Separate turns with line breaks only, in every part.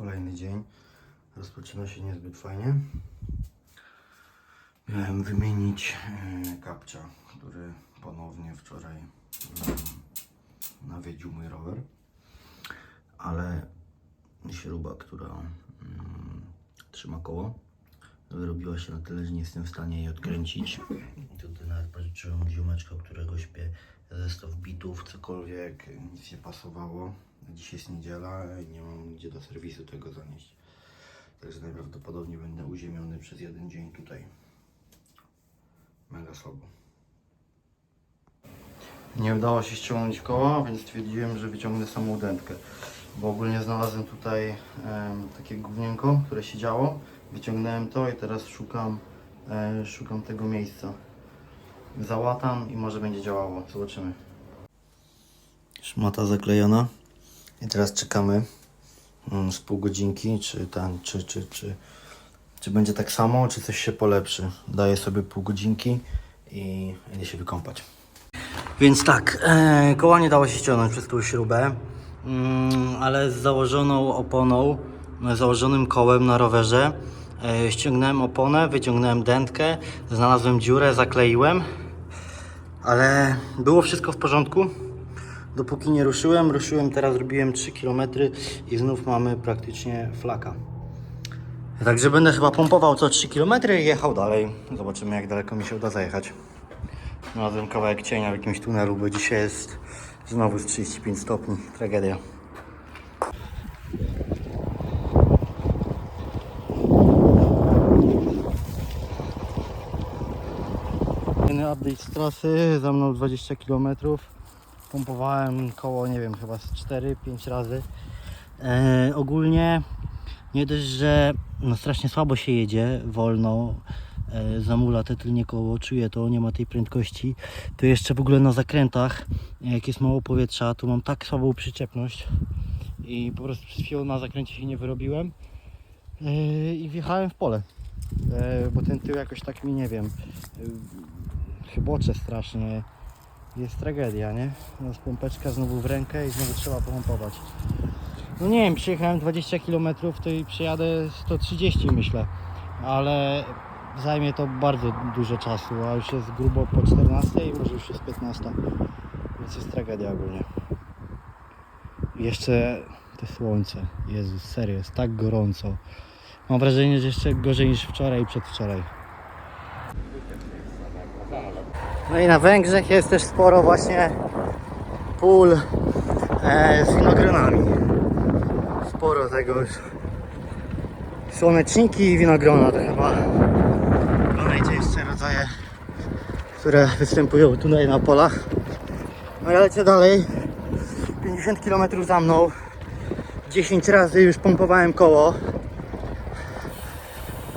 Kolejny dzień. Rozpoczyna się niezbyt fajnie. Miałem wymienić e, kapcia, który ponownie wczoraj nawiedził mój rower. Ale śruba, która mm, trzyma koło, wyrobiła się na tyle, że nie jestem w stanie jej odkręcić. Tutaj nawet pożyczyłem ziomeczka, którego śpię zestaw bitów, cokolwiek, nic nie pasowało. Dziś jest niedziela i nie mam gdzie do serwisu tego zanieść. Także najprawdopodobniej będę uziemiony przez jeden dzień tutaj. Mega słabo. Nie udało się ściągnąć koła, więc stwierdziłem, że wyciągnę samą dętkę. Bo ogólnie znalazłem tutaj takie gównienko, które się działo. Wyciągnąłem to i teraz szukam, e, szukam tego miejsca. Załatam i może będzie działało. Zobaczymy. Szmata zaklejona. I teraz czekamy mm, z pół godzinki, czy, ten, czy, czy, czy, czy będzie tak samo, czy coś się polepszy. Daję sobie pół godzinki i idę się wykąpać. Więc tak, e, koła nie dało się ściągnąć przez tą śrubę, mm, ale z założoną oponą, założonym kołem na rowerze e, ściągnąłem oponę, wyciągnąłem dętkę, znalazłem dziurę, zakleiłem, ale było wszystko w porządku. Dopóki nie ruszyłem, ruszyłem teraz, robiłem 3 km i znów mamy praktycznie flaka. Także będę chyba pompował co 3 km i jechał dalej. Zobaczymy jak daleko mi się uda zajechać. Znalazłem kawałek cienia w jakimś tunelu, bo dzisiaj jest znowu z 35 stopni. Tragedia. Kolejny update z trasy, za mną 20 km. Pompowałem koło, nie wiem, chyba z 4-5 razy. E, ogólnie nie dość, że no strasznie słabo się jedzie, wolno, e, zamula te tylnie koło, czuję to, nie ma tej prędkości. To jeszcze w ogóle na zakrętach, jak jest mało powietrza, tu mam tak słabą przyczepność i po prostu przez chwilę na zakręcie się nie wyrobiłem e, i wjechałem w pole, bo ten tył jakoś tak mi, nie wiem, e, chybocze strasznie. Jest tragedia, nie? No, z pompeczka znowu w rękę i znowu trzeba pompować. No nie wiem, przyjechałem 20 km, to i przyjadę 130 myślę, ale zajmie to bardzo dużo czasu, a już jest grubo po 14, może już jest 15, więc jest tragedia ogólnie. I jeszcze to słońce, Jezus, serio, jest tak gorąco. Mam wrażenie, że jeszcze gorzej niż wczoraj i przedwczoraj. No i na Węgrzech jest też sporo właśnie pól e, z winogronami. Sporo tego już. Słoneczniki i winogrona to chyba kolejne jeszcze rodzaje, które występują tutaj na polach. No ja lecę dalej. 50 km za mną. 10 razy już pompowałem koło.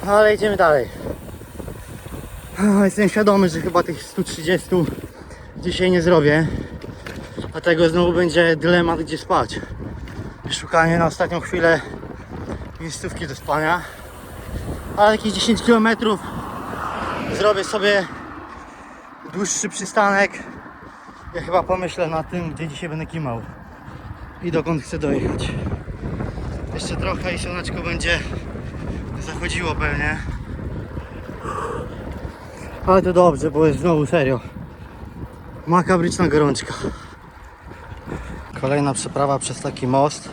Ale idziemy dalej. Jestem świadomy, że chyba tych 130 dzisiaj nie zrobię. Dlatego znowu będzie dylemat, gdzie spać. Szukanie na ostatnią chwilę miejscówki do spania. Ale jakieś 10 km zrobię sobie dłuższy przystanek. Ja chyba pomyślę na tym, gdzie dzisiaj będę kimał i dokąd chcę dojechać. Jeszcze trochę i słoneczko będzie zachodziło pewnie. Ale to dobrze, bo jest znowu serio. Makabryczna gorączka. Kolejna przeprawa przez taki most.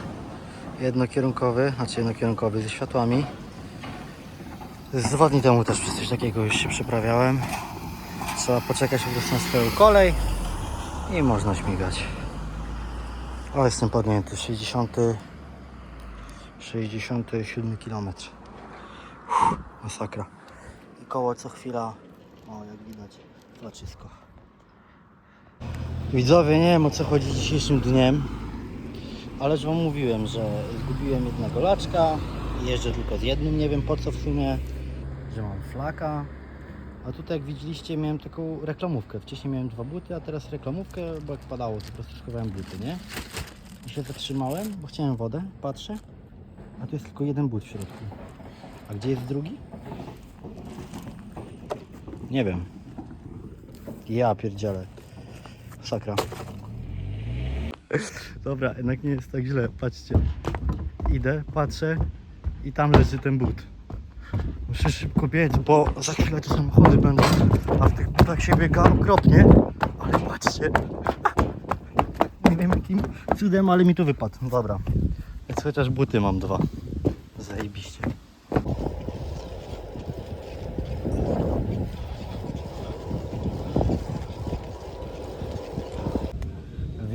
Jednokierunkowy, znaczy jednokierunkowy ze światłami. Z dwa dni temu też przez coś takiego już się przeprawiałem. Trzeba poczekać po prostu na swoją kolej i można śmigać. O, jestem podnięty. 60. 67 km. Uff, masakra. I koło co chwila o, jak widać, flaczysko. Widzowie, nie wiem o co chodzi dzisiejszym dniem, ale już Wam mówiłem, że zgubiłem jednego laczka, jeżdżę tylko z jednym, nie wiem po co w sumie, że mam flaka. A tutaj jak widzieliście miałem taką reklamówkę. Wcześniej miałem dwa buty, a teraz reklamówkę, bo jak padało to po prostu schowałem buty, nie? I się zatrzymałem, bo chciałem wodę, patrzę, a tu jest tylko jeden but w środku. A gdzie jest drugi? Nie wiem. Ja pierdzielę. Sakra. Dobra, jednak nie jest tak źle. Patrzcie. Idę patrzę i tam leży ten but. Muszę szybko biec, bo za chwilę te samochody będą, a w tych butach się biega okropnie. Ale patrzcie. Nie wiem jakim cudem, ale mi tu wypadł. Dobra. Więc chociaż buty mam dwa. Zajebiście.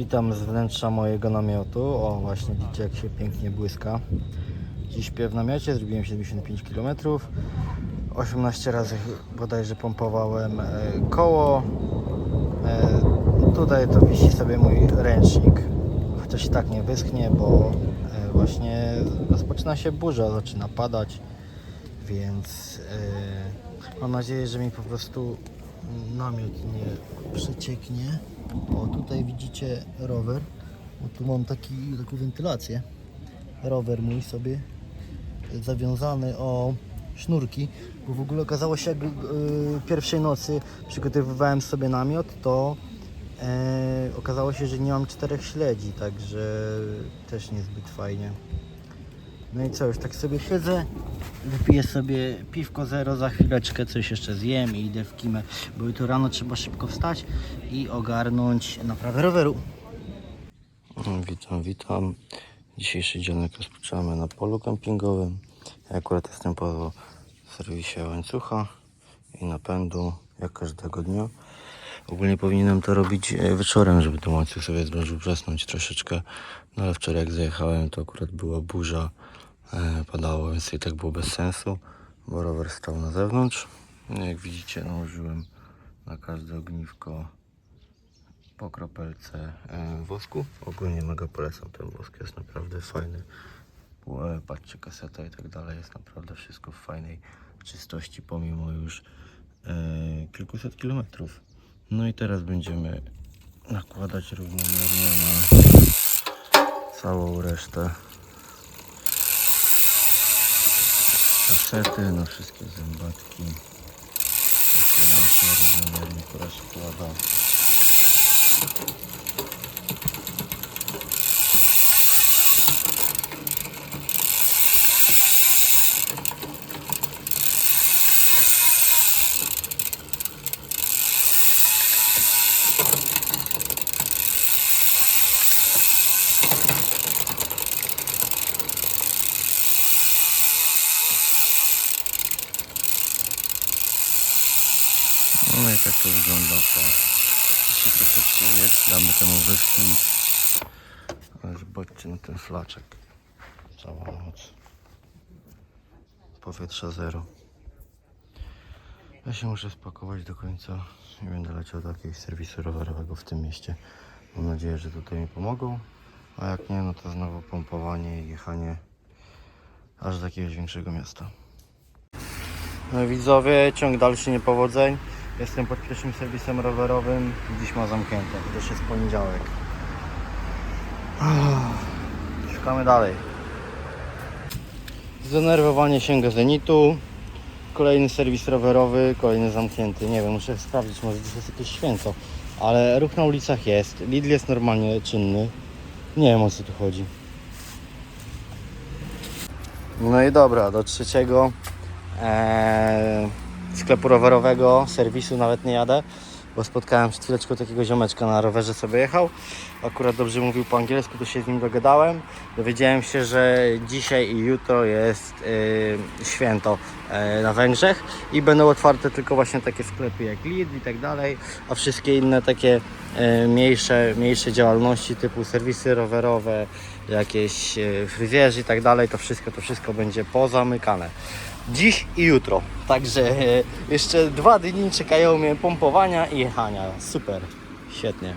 Witam z wnętrza mojego namiotu. O, właśnie widzicie jak się pięknie błyska. Dziś śpię w namiocie, zrobiłem 75 km. 18 razy bodajże pompowałem e, koło. E, tutaj to wisi sobie mój ręcznik. Chociaż i tak nie wyschnie, bo e, właśnie rozpoczyna się burza, zaczyna padać. Więc mam nadzieję, że mi po prostu namiot nie przecieknie. O, tutaj widzicie rower. Bo tu mam taki, taką wentylację. Rower mój sobie zawiązany o sznurki, bo w ogóle okazało się, jak y, pierwszej nocy przygotowywałem sobie namiot, to e, okazało się, że nie mam czterech śledzi, także też niezbyt fajnie. No i co, już tak sobie siedzę, wypiję sobie piwko zero, za chwileczkę coś jeszcze zjem i idę w kimę, bo jutro rano trzeba szybko wstać i ogarnąć naprawę roweru. Witam, witam. Dzisiejszy dzionek rozpoczynamy na polu kempingowym. Ja akurat jestem po serwisie łańcucha i napędu, jak każdego dnia. Ogólnie powinienem to robić e, wieczorem, żeby ten łańcuch sobie zdążył wrzasnąć troszeczkę. No ale wczoraj jak zajechałem, to akurat była burza, padało, więc i tak było bez sensu, bo rower stał na zewnątrz. No, jak widzicie, nałożyłem na każde ogniwko po kropelce e, wosku. Ogólnie mega polecam ten wosk, jest naprawdę fajny. E, Patrzcie, kaseta i tak dalej, jest naprawdę wszystko w fajnej czystości, pomimo już e, kilkuset kilometrów. No i teraz będziemy nakładać równomiernie na całą resztę kasety, na wszystkie zębatki. Się równomiernie porozkłada. No i tak to wygląda po jeszcze troszeczkę jest, damy temu wyschnąć. Ale zobaczcie na ten flaczek. Cała noc. Powietrza zero. Ja się muszę spakować do końca i będę leciał do jakiegoś serwisu rowerowego w tym mieście. Mam nadzieję, że tutaj mi pomogą. A jak nie, no to znowu pompowanie i jechanie aż do jakiegoś większego miasta. No widzowie, ciąg dalszy niepowodzeń. Jestem pod pierwszym serwisem rowerowym. Dziś ma zamknięte, to też jest poniedziałek. Szukamy dalej. Zdenerwowanie sięga zenitu. Kolejny serwis rowerowy, kolejny zamknięty. Nie wiem, muszę sprawdzić, może dziś jest jakieś święto. Ale ruch na ulicach jest. Lidl jest normalnie czynny. Nie wiem o co tu chodzi. No i dobra, do trzeciego eee, sklepu rowerowego, serwisu nawet nie jadę, bo spotkałem przed chwileczką takiego ziomeczka na rowerze sobie jechał. Akurat dobrze mówił po angielsku, to się z nim dogadałem. Dowiedziałem się, że dzisiaj i jutro jest yy, święto yy, na Węgrzech i będą otwarte tylko właśnie takie sklepy jak Lidl i tak dalej, a wszystkie inne takie yy, mniejsze, mniejsze działalności typu serwisy rowerowe, jakieś yy, fryzjerzy i tak dalej, to wszystko, to wszystko będzie pozamykane dziś i jutro. Także e, jeszcze dwa dni czekają mnie pompowania i jechania. Super, świetnie.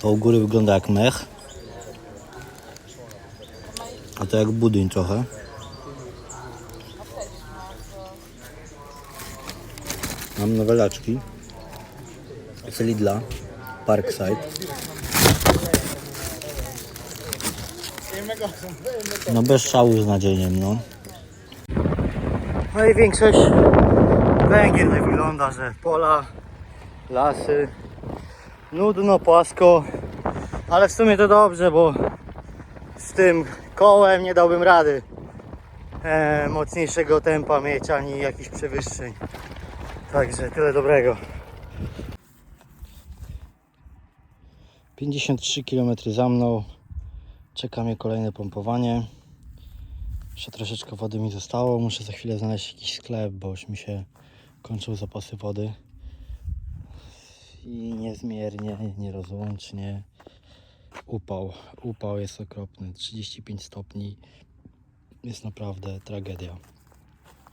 To u góry wygląda jak mech. A to jak budyń trochę. Mam nowe laczki. Z Lidla. Parkside. No bez szału z nadzieniem, no. No i większość Węgier tak wygląda, że pola, lasy, nudno, płasko. Ale w sumie to dobrze, bo z tym kołem nie dałbym rady e, mocniejszego tempa mieć ani jakichś przewyższeń. Także tyle dobrego. 53 km za mną. Czeka mnie kolejne pompowanie. Jeszcze troszeczkę wody mi zostało. Muszę za chwilę znaleźć jakiś sklep, bo już mi się kończą zapasy wody. I niezmiernie, nierozłącznie. Upał. Upał jest okropny. 35 stopni. Jest naprawdę tragedia.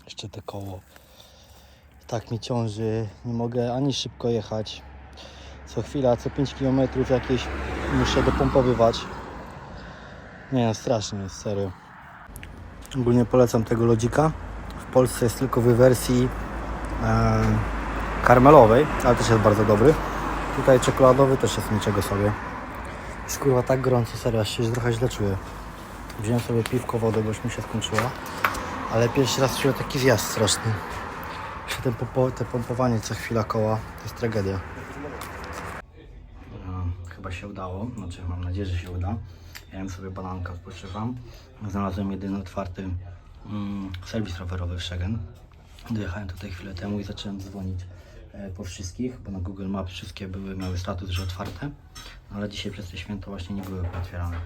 Jeszcze te koło. Tak mi ciąży. Nie mogę ani szybko jechać. Co chwila, co 5 km jakieś muszę dopompowywać. Nie, strasznie jest, serio. Ogólnie polecam tego lodzika. W Polsce jest tylko w wersji e, karmelowej, ale też jest bardzo dobry. Tutaj czekoladowy też jest niczego sobie. Jest kurwa tak gorąco, serio, aż się trochę źle czuję. Wziąłem sobie piwko, wodę, bo już mi się skończyła. Ale pierwszy raz czuję taki zjazd straszny. Jeszcze ten te pompowanie co chwila koła, to jest tragedia. Się udało, znaczy mam nadzieję, że się uda. Ja jem sobie bananka, odpoczywam. Znalazłem jedyny otwarty mm, serwis rowerowy w Szegen. Dojechałem tutaj chwilę temu i zacząłem dzwonić e, po wszystkich, bo na Google Maps wszystkie były, miały status, że otwarte. Ale dzisiaj przez te święto właśnie nie były otwierane.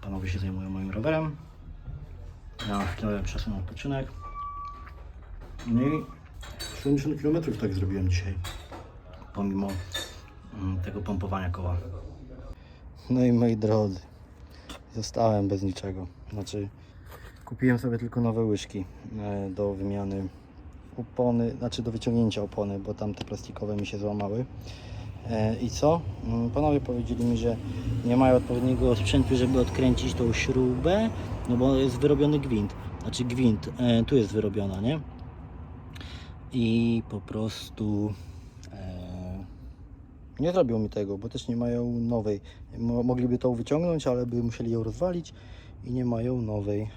Panowie się zajmują moim rowerem. Ja mam chwilę czasu na odpoczynek. No i 70 km tak zrobiłem dzisiaj. Pomimo tego pompowania koła. No i moi drodzy, zostałem bez niczego. Znaczy, kupiłem sobie tylko nowe łyżki e, do wymiany opony, znaczy do wyciągnięcia opony, bo tamte plastikowe mi się złamały. E, I co? Mm, Panowie powiedzieli mi, że nie mają odpowiedniego sprzętu, żeby odkręcić tą śrubę, no bo jest wyrobiony gwint. Znaczy gwint, e, tu jest wyrobiona, nie? I po prostu nie zrobią mi tego, bo też nie mają nowej. Mo- Mogliby tą wyciągnąć, ale by musieli ją rozwalić i nie mają nowej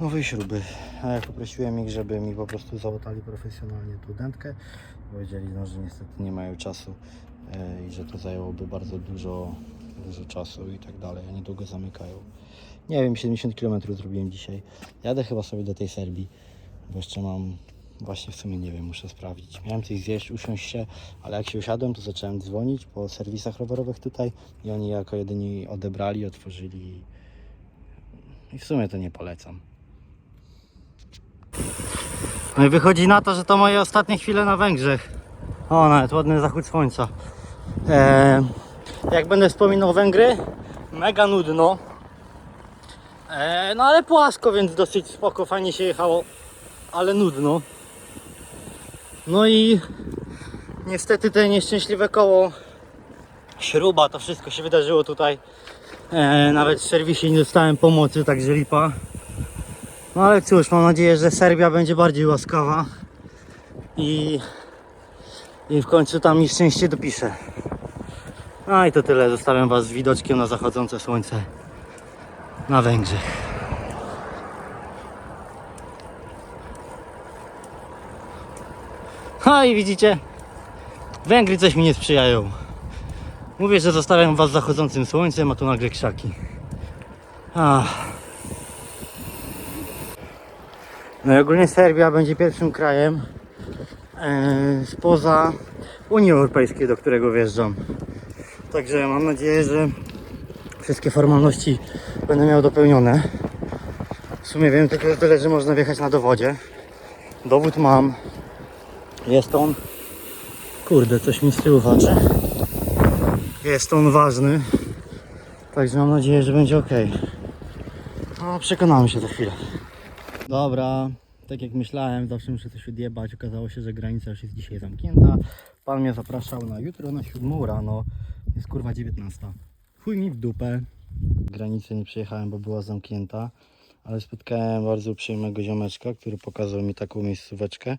nowej śruby. A ja poprosiłem ich, żeby mi po prostu załatali profesjonalnie tą dętkę. Powiedzieli, no, że niestety nie mają czasu e, i że to zajęłoby bardzo dużo, dużo czasu i tak dalej, a niedługo zamykają. Nie wiem, 70 km zrobiłem dzisiaj. Jadę chyba sobie do tej Serbii, bo jeszcze mam Właśnie w sumie nie wiem, muszę sprawdzić. Miałem coś zjeść, usiąść się, ale jak się usiadłem, to zacząłem dzwonić po serwisach rowerowych tutaj i oni jako jedyni odebrali, otworzyli. I w sumie to nie polecam. No i wychodzi na to, że to moje ostatnie chwile na Węgrzech. O, nawet ładny zachód słońca. Eee, jak będę wspominał Węgry, mega nudno. Eee, no ale płasko, więc dosyć spoko, fajnie się jechało, ale nudno. No i niestety te nieszczęśliwe koło, śruba, to wszystko się wydarzyło tutaj. E, nawet w serwisie nie dostałem pomocy, także lipa. No ale cóż, mam nadzieję, że Serbia będzie bardziej łaskawa i, i w końcu tam mi szczęście dopisze. No i to tyle, zostawiam Was z widoczkiem na zachodzące słońce na Węgrzech. No i widzicie, Węgry coś mi nie sprzyjają. Mówię, że zostawiam was zachodzącym słońcem, a tu nagle krzaki. Ach. No i ogólnie Serbia będzie pierwszym krajem e, spoza Unii Europejskiej, do którego wjeżdżam. Także mam nadzieję, że wszystkie formalności będę miał dopełnione. W sumie wiem tylko tyle, że można wjechać na dowodzie. Dowód mam. Jest on. Kurde, coś mi z tyłu. Jest on ważny. Także mam nadzieję, że będzie ok. No, przekonamy się za chwilę. Dobra, tak jak myślałem, zawsze muszę coś odjebać. Okazało się, że granica już jest dzisiaj zamknięta. Pan mnie zapraszał na jutro na 7 rano. Jest kurwa 19. Chuj mi w dupę. Granicę nie przejechałem, bo była zamknięta. Ale spotkałem bardzo uprzejmego ziomeczka, który pokazał mi taką miejscóweczkę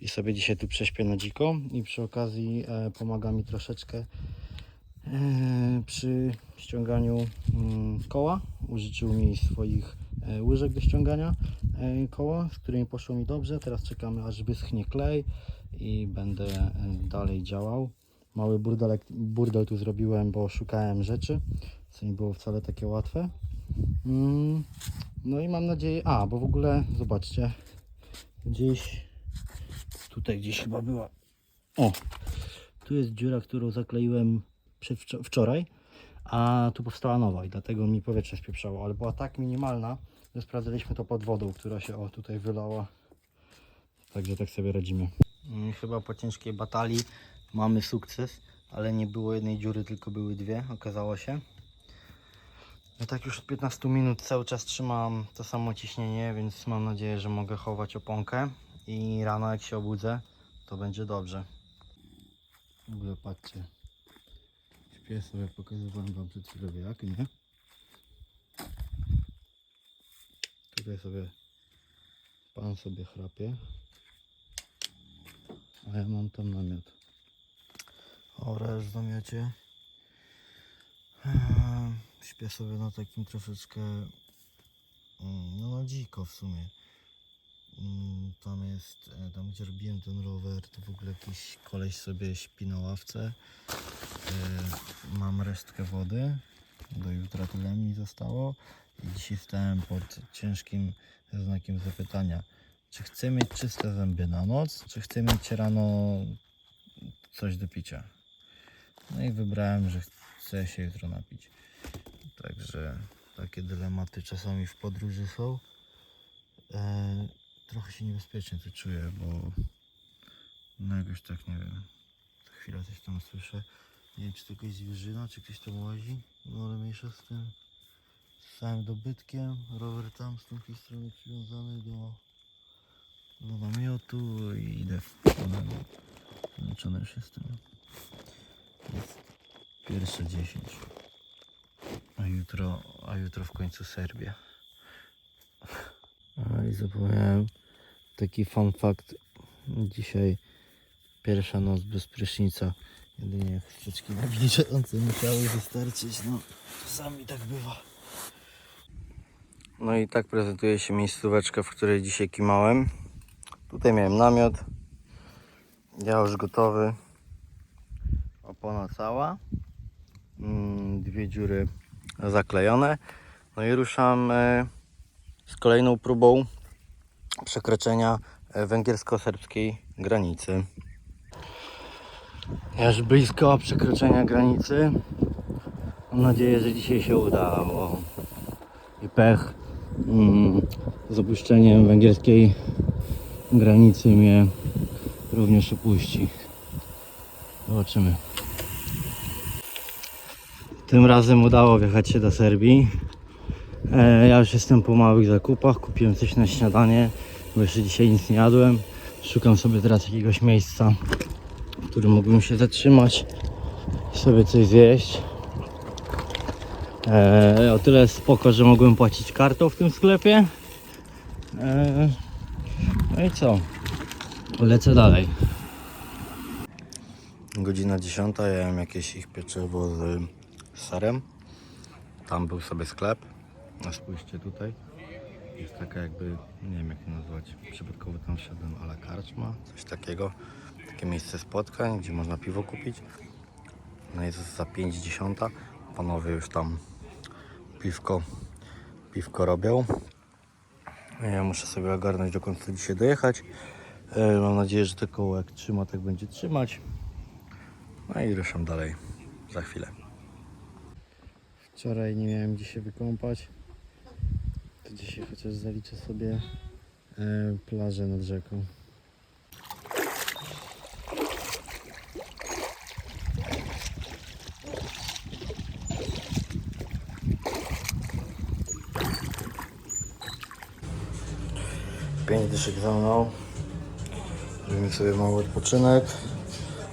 i sobie dzisiaj tu prześpię na dziko i przy okazji e, pomaga mi troszeczkę e, przy ściąganiu mm, koła. Użyczył mi swoich e, łyżek do ściągania e, koła, z którymi poszło mi dobrze. Teraz czekamy aż wyschnie klej i będę e, dalej działał. mały burdelek, burdel tu zrobiłem, bo szukałem rzeczy, co nie było wcale takie łatwe. Mm, no i mam nadzieję, a bo w ogóle zobaczcie, gdzieś tutaj gdzieś chyba była, o, tu jest dziura, którą zakleiłem wczoraj, a tu powstała nowa i dlatego mi powietrze spieprzało, ale była tak minimalna, że sprawdzaliśmy to pod wodą, która się o tutaj wylała. Także tak sobie radzimy. Mm, Chyba po ciężkiej batalii mamy sukces, ale nie było jednej dziury, tylko były dwie, okazało się. Ja tak już od 15 minut cały czas trzymam to samo ciśnienie, więc mam nadzieję, że mogę chować oponkę i rano jak się obudzę, to będzie dobrze. W ogóle patrzcie. Śpię sobie, pokazywałem wam przed chwilą jak, nie? Tutaj sobie pan sobie chrapie. A ja mam tam namiot. Oresz w namiocie. Eee, Śpię sobie na takim troszeczkę mm, no na dziko w sumie. Mm, Tam jest, e, tam gdzie robiłem ten rower, to w ogóle jakiś koleś sobie śpi na ławce. E, Mam resztkę wody. Do jutra tyle mi zostało. I dzisiaj stałem pod ciężkim znakiem zapytania. Czy chcę mieć czyste zęby na noc, czy chcę mieć rano coś do picia? No i wybrałem, że chcę się jutro napić. Także takie dylematy czasami w podróży są. E, trochę się niebezpiecznie tu czuję, bo no jakoś tak nie wiem. Co chwilę coś tam słyszę. Nie wiem czy to jakaś zwierzyna, czy ktoś tam łazi. No ale mniejsza z tym. Z całym dobytkiem. Rower tam z drugiej strony przywiązany do, do namiotu i idę w. Zmęczony już jestem. Jest pierwsze 10. A jutro, a jutro w końcu Serbia. A i zapomniałem taki fun fact. Dzisiaj pierwsza noc bez prysznica. Jedynie chusteczki nawilżające musiały wystarczyć. No, czasami tak bywa. No i tak prezentuje się miejscóweczka, w której dzisiaj kimałem. Tutaj miałem namiot. Ja już gotowy. Opona cała. Mm, Dwie dziury zaklejone. No i ruszam z kolejną próbą przekroczenia e, węgiersko-serbskiej granicy. Już blisko przekroczenia granicy. Mam nadzieję, że dzisiaj się uda, bo i pech mm, z opuszczeniem węgierskiej granicy mnie również opuści. Zobaczymy. Tym razem udało wjechać się do Serbii. E, ja już jestem po małych zakupach, kupiłem coś na śniadanie, bo jeszcze dzisiaj nic nie jadłem. Szukam sobie teraz jakiegoś miejsca, w którym mógłbym się zatrzymać i sobie coś zjeść. E, o tyle spoko, że mogłem płacić kartą w tym sklepie. E, no i co? Lecę dalej. Godzina 10, ja jem jakieś ich pieczywo z serem. Tam był sobie sklep. A spójrzcie tutaj. Jest taka jakby, nie wiem jak to nazwać, przypadkowo tam wszedłem, ale karczma, coś takiego. Takie miejsce spotkań, gdzie można piwo kupić. No jest za 5.10. Panowie już tam piwko, piwko robią. Ja muszę sobie ogarnąć do końca dzisiaj dojechać. E, Mam nadzieję, że to koło jak trzyma, tak będzie trzymać. No i ruszam dalej za chwilę. Wczoraj nie miałem gdzie się wykąpać. To dzisiaj chociaż zaliczę sobie e, plażę nad rzeką. Pięć dyszek za mną. Zrobimy sobie mały odpoczynek.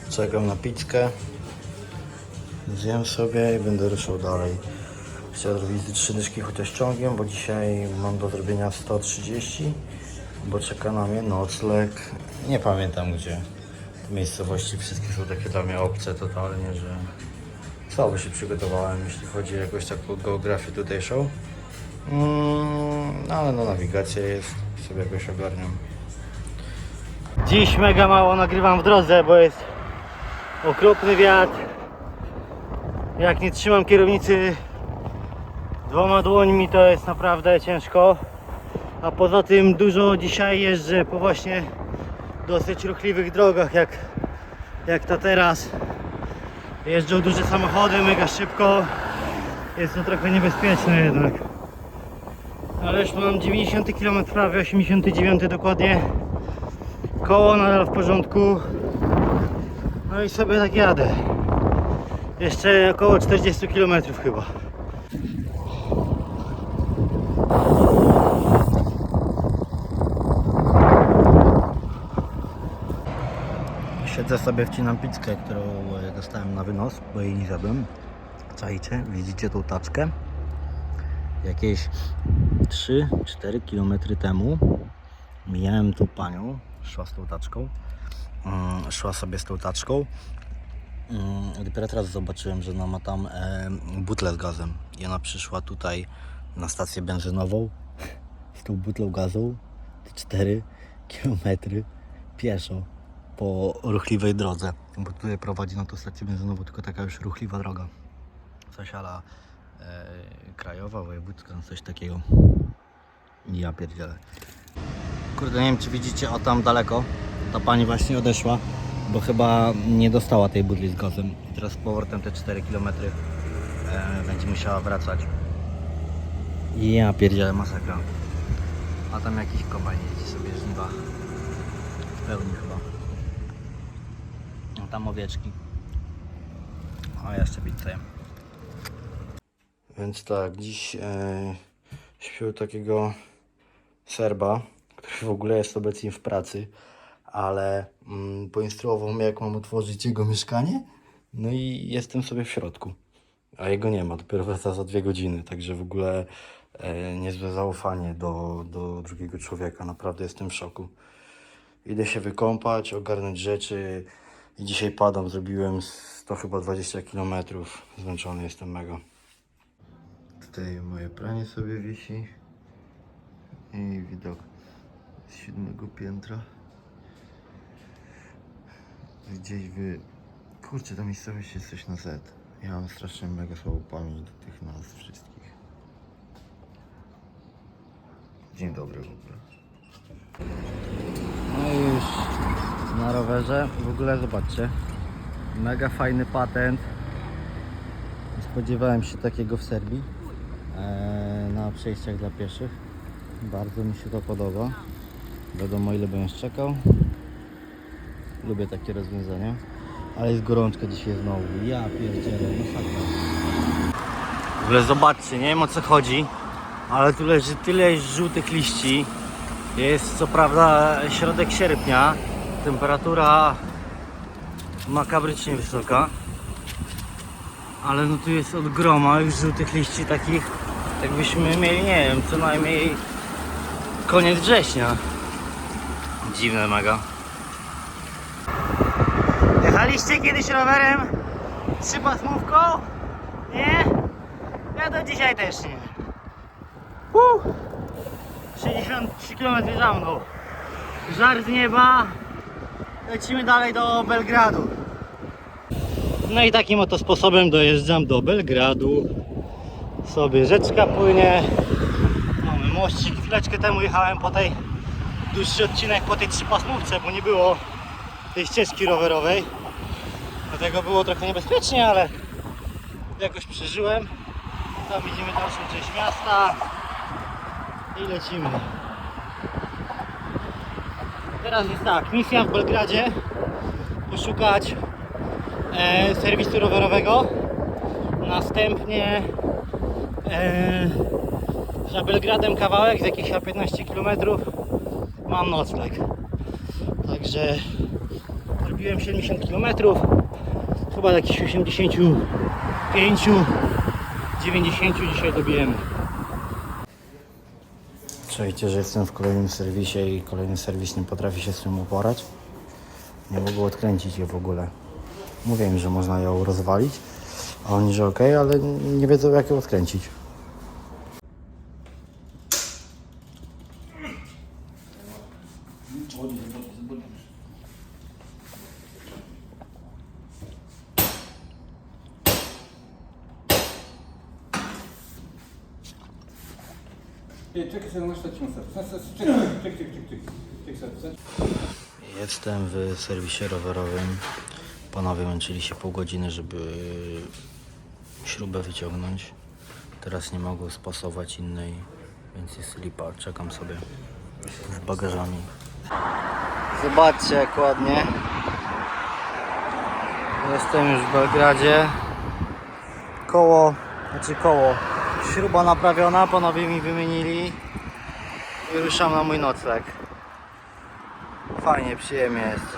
Czekam na pizzkę. Zjem sobie i będę ruszał dalej. Chciałem zrobić trzy dyszki chociaż ciągiem, bo dzisiaj mam do zrobienia 130, bo czeka na mnie nocleg. Nie pamiętam gdzie. Te miejscowości wszystkie są takie dla mnie obce totalnie, że słabo się przygotowałem, jeśli chodzi o jakąś taką geografię tutejszą. Mm, ale no nawigacja jest, sobie jakoś ogarniam. Dziś mega mało nagrywam w drodze, bo jest okropny wiatr. Jak nie trzymam kierownicy dwoma dłońmi, to jest naprawdę ciężko. A poza tym dużo dzisiaj jeżdżę po właśnie dosyć ruchliwych drogach, jak, jak ta teraz. Jeżdżą duże samochody, mega szybko. Jest to trochę niebezpieczne jednak. Ale już mam 90 km, prawie 89 dokładnie. Koło nadal w porządku. No i sobie tak jadę. Jeszcze około 40 km chyba. Siedzę sobie, wcinam pizzkę, którą e, dostałem na wynos, bo jej nie zjadłem. Czajcie, widzicie tą taczkę? Jakieś 3-4 km temu mijałem tą panią, szła z tą taczką. Mm, Szła sobie z tą taczką. Mm, Dopiero teraz zobaczyłem, że ona ma tam e, butlę z gazem. I ona przyszła tutaj na stację benzynową z tą butlą gazu. 4 km pieszo po ruchliwej drodze. Bo tutaj prowadzi na tą stację benzynową tylko taka już ruchliwa droga. Coś ala e, krajowa, wojewódzka, coś takiego. Ja pierdzielę. Kurde, nie wiem czy widzicie, o tam daleko. Ta pani właśnie odeszła, bo chyba nie dostała tej butli z gazem. I teraz z powrotem te 4 km e, będzie musiała wracać. Ja pierdzielę masakra. A tam jakiś kombajn jeździ sobie żniwa. W pełni chyba. Tam owieczki. A jeszcze pizzę. Więc tak, dziś e, śpił takiego Serba, który w ogóle jest obecnie w pracy, ale mm, poinstruował mnie, jak mam otworzyć jego mieszkanie. No i jestem sobie w środku. A jego nie ma, dopiero wraca za dwie godziny, także w ogóle e, niezłe zaufanie do, do drugiego człowieka. Naprawdę jestem w szoku. Idę się wykąpać, ogarnąć rzeczy i dzisiaj padam, zrobiłem 100 chyba 20 km. Zmęczony jestem mega. Tutaj moje pranie sobie wisi i widok z siódmego piętra. Gdzieś wy... Kurczę, ta miejscowość jest coś na Z. Ja mam strasznie mega słabą pamięć do tych nazw wszystkich. Dzień dobry w ogóle. No i już na rowerze. W ogóle zobaczcie. Mega fajny patent. Nie spodziewałem się takiego w Serbii. Eee, na przejściach dla pieszych. Bardzo mi się to podoba. Wiadomo ile będziesz czekał. Lubię takie rozwiązania. Ale jest gorączka dzisiaj znowu. Ja pierdzielę, masakra. W ogóle zobaczcie, nie wiem o co chodzi, ale tu leży tyle żółtych liści. Jest co prawda środek sierpnia. Temperatura makabrycznie wysoka. Ale no tu jest od groma już żółtych liści takich, jakbyśmy mieli, nie wiem, co najmniej koniec września. Dziwne mega. Jechaliście kiedyś rowerem trzypasmówką? Nie? Ja do dzisiaj też nie. Uh! 63 km za mną. Żar z nieba. Lecimy dalej do Belgradu. No i takim oto sposobem dojeżdżam do Belgradu. Sobie rzeczka płynie. Mamy mościk. Chwileczkę temu jechałem po tej dłuższy odcinek po tej trzypasmówce, bo nie było tej ścieżki rowerowej. Dlatego było trochę niebezpiecznie, ale jakoś przeżyłem. Tam widzimy dalszą część miasta i lecimy. Teraz jest tak, misja w Belgradzie poszukać e, serwisu rowerowego. Następnie e, za Belgradem kawałek z jakichś 15 km mam nocleg. Także zrobiłem 70 km. Chyba jakichś 85 90 dzisiaj dobijemy. Czujcie, że jestem w kolejnym serwisie i kolejny serwis nie potrafi się z tym uporać. Nie mogą odkręcić je w ogóle. Mówiłem, że można ją rozwalić, a oni, że ok, ale nie wiedzą jak ją odkręcić.
Ty, Czekaj sobie, masz stać mocno. Czekaj, czekaj, czekaj.
Jestem w serwisie rowerowym. Panowie męczyli się pół godziny, żeby śrubę wyciągnąć. Teraz nie mogą spasować innej, więc jest lipa. Czekam sobie z bagażami. Zobaczcie jak ładnie. Jestem już w Belgradzie. Koło, znaczy koło. Śruba naprawiona, panowie mi wymienili. I ruszam na mój nocleg. Fajnie, przyjemnie jest.